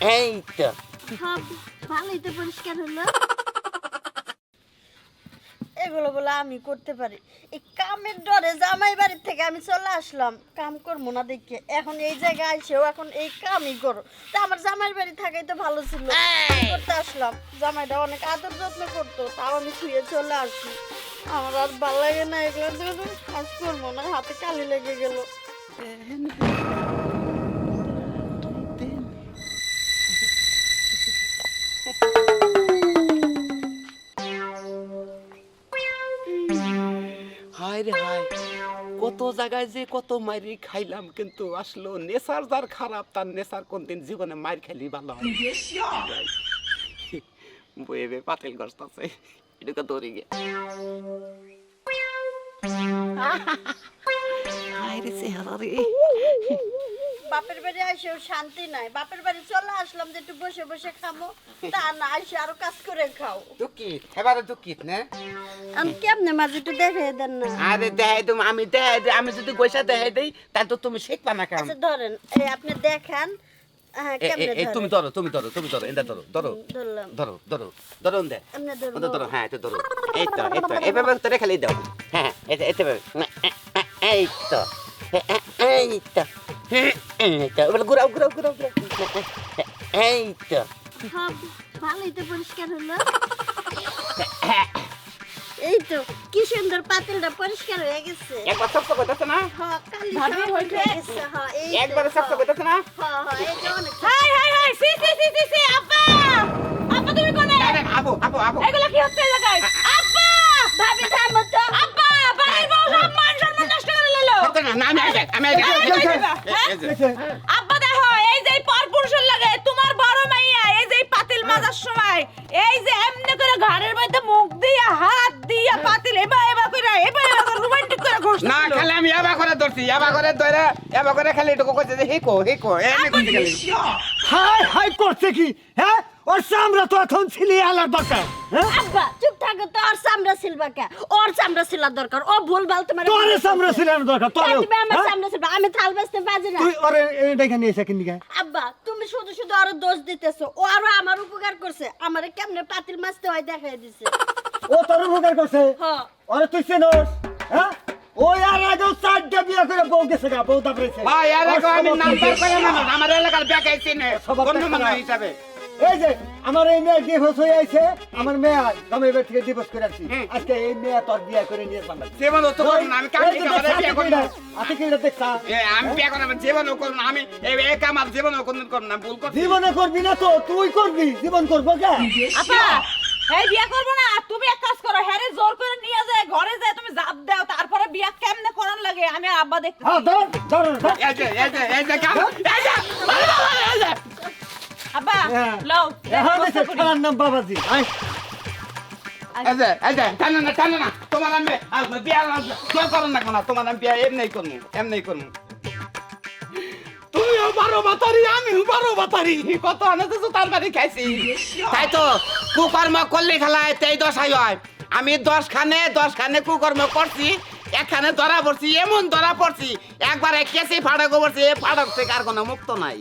এই তো সব ভালোই তো পরিষ্কার হলো এগুলো বলে আমি করতে পারি। এই কামের ডরে জামাই বাড়ির থেকে আমি চলে আসলাম। কাম করব না দেখে। এখন এই জায়গায় আইসেও এখন এই কামই করো। তা আমার জামাই বাড়ি থাকাই তো ভালো ছিল। করতে আসলাম। জামাইটা অনেক আদর যত্ন করতো। তাও আমি শুয়ে চলে আসি। আমার আর ভালো লাগে না এগুলো কাজ করব না হাতে কালি লেগে গেল। হায় রে হায়, কত জায়গায় যে কত মাইরি খাইলাম, কিন্তু আসলো নেশার যার খারাপ, তার নেশার কোনদিন জীবনে মাইর খাইলি ভালো হয় বয়ে বে পাতিল গস্ত আছে এটুকু দৌড়ে গে হায় রে চেহারা রে। বাপের বাড়ি আসেও শান্তি নাই। বাপের বাড়ি চলে আসলাম যে একটু বসে বসে খামো তা না আসে আরও কাজ করে খাও। দুঃখিত এবারে দুঃখিত না। আমি কেমনে মাঝে একটু দেখে দেন না? আরে দেখাই তুমি আমি দেখাই দিই আমি যদি পয়সা দেখাই দিই তাহলে তো তুমি শিখবা না কেমন আচ্ছা ধরেন এই আপনি দেখান। হ্যাঁ কেমনে তুমি ধরো তুমি ধরো তুমি ধরো এটা ধরো ধরো। ধরলাম। ধরো ধরো ধরো দে ধরবো ধরো হ্যাঁ এটা ধরো। এই তো এই তো এভাবে তো রেখে দাও। হ্যাঁ এটা এটা ভাবে না, এ, এ, এই তো এই তো। হ্যাঁ, এই তো এবার ঘুরাও ঘুরাও ঘুরাও ঘুরাও। এই তো। ভালোই তো পরিষ্কার হলো। এই তো কি সুন্দর পাতিলটা পরিষ্কার হয়ে গেছে। একবার শক্ত করতেছে না। হ্যাঁ হ্যাঁ একবারে শক্ত হ্যাঁ। না। হ্যাঁ হ্যাঁ হাই হাই হাই সি সি সি সি সি আব্বা! আব্বা তুমি কোনে? আবু আবু আবু। এগুলো কি হচ্ছে এই জায়গায় ভাবি থামো তো আব্বা বাড়ির বউ সম্মান সম্মান নষ্ট করে দিল। না না, আমি আগে আমি এই, এই, এই, এই, এই যে। আব্বা দেখো এই যে পরপুরুষের লাগে তোমার বড় মাইয়া এই যে পাতিল মাজার সময় এই যে এমনি করে ঘাড়ের মধ্যে মুখ দিয়া হাত দিয়া পাতিল এবা এবা করে এবা এবা করে রোমান্টিক করে ঘষতে না খালি আমি এবা করে ধরছি এবা করে ধরে এবা করে খালি এটুকু করছে যে হিকো হিকো এমনি করছে খালি। হাই হাই করছে কি? হ্যাঁ? ওর চামড়া তো এখন ছিলি আলার দরকার হ্যাঁ? আব্বা চুপ থাকো তো ওর চামড়া সিলবা কে? ওর চামড়া সিলার দরকার ও ভুল ভালো তোমার তোর চামড়া ছিল দরকার তোর তুমি আমার চামড়া সিলবা আমি থাল বাজতে পারি না। তুই ওরে দেখে নিয়ে এসে কিনি আব্বা তুমি শুধু শুধু আরও দোষ দিতেছো ও আরও আমার উপকার করছে। আমারে কেমনে পাতিল মাছতে হয় দেখাই দিছে। ও তোর উপকার করছে? হ্যাঁ ওরে তুই চেনস হ্যাঁ? ওই আর আগেও চারটা বিয়ে করে বউ গেছে গা বউ তারপরে ভাই আর আমি নাম্বার করে না আমার এলাকার না অন্য। হিসাবে। এই যে আমার এই মেয়ে ডিভোর্স হয়ে আছে আমার মেয়ে জামাই বাড়ি থেকে ডিভোর্স করে আসছি আজকে এই মেয়ে তোর বিয়ে করে নিয়ে জীবন তো করব না আমি কাম থেকে বিয়ে করব? না। আতে কি এটা দেখছা আমি বিয়ে করব না জীবনও না আমি এই এই কাম আর জীবনও কোনদিন করব না ভুল করছি। জীবনে করবি না তো তুই করবি জীবন করব কে? আপা এই বিয়া করব না তুমি এক কাজ করো হ্যাঁ রে, জোর করে নিয়ে যায় ঘরে যায় তুমি জাপ দাও তারপরে বিয়া কেমনে করার লাগে আমি আর আব্বা দেখতে হ্যাঁ ধর ধর ধর। এই যে এই যে এই যে কাম এই যে আব্বা হ্যাঁ। লও এখন নাম বাবাজি। আয়। এই যে এই যে টানো না টানো না। তোমার আমি আর বিয়ে জোর করো না কেন? তোমার আমি বিয়ে এমনি করব এমনি করব তুমিও বারো বাতারি আমিও বারো বাতারি। কত আনন্দ তার বাড়ি খাইছি। তাই তো কুকর্ম করলে খেলায় তেই দশাই হয়। আমি দশ খানে দশ খানে কুকর্ম করছি এখানে ধরা পড়ছি এমন ধরা পড়ছি। একবারে কেসে ফাড়ক পড়ছি এ ফাড়ক থেকে আর কোনো মুক্ত নাই।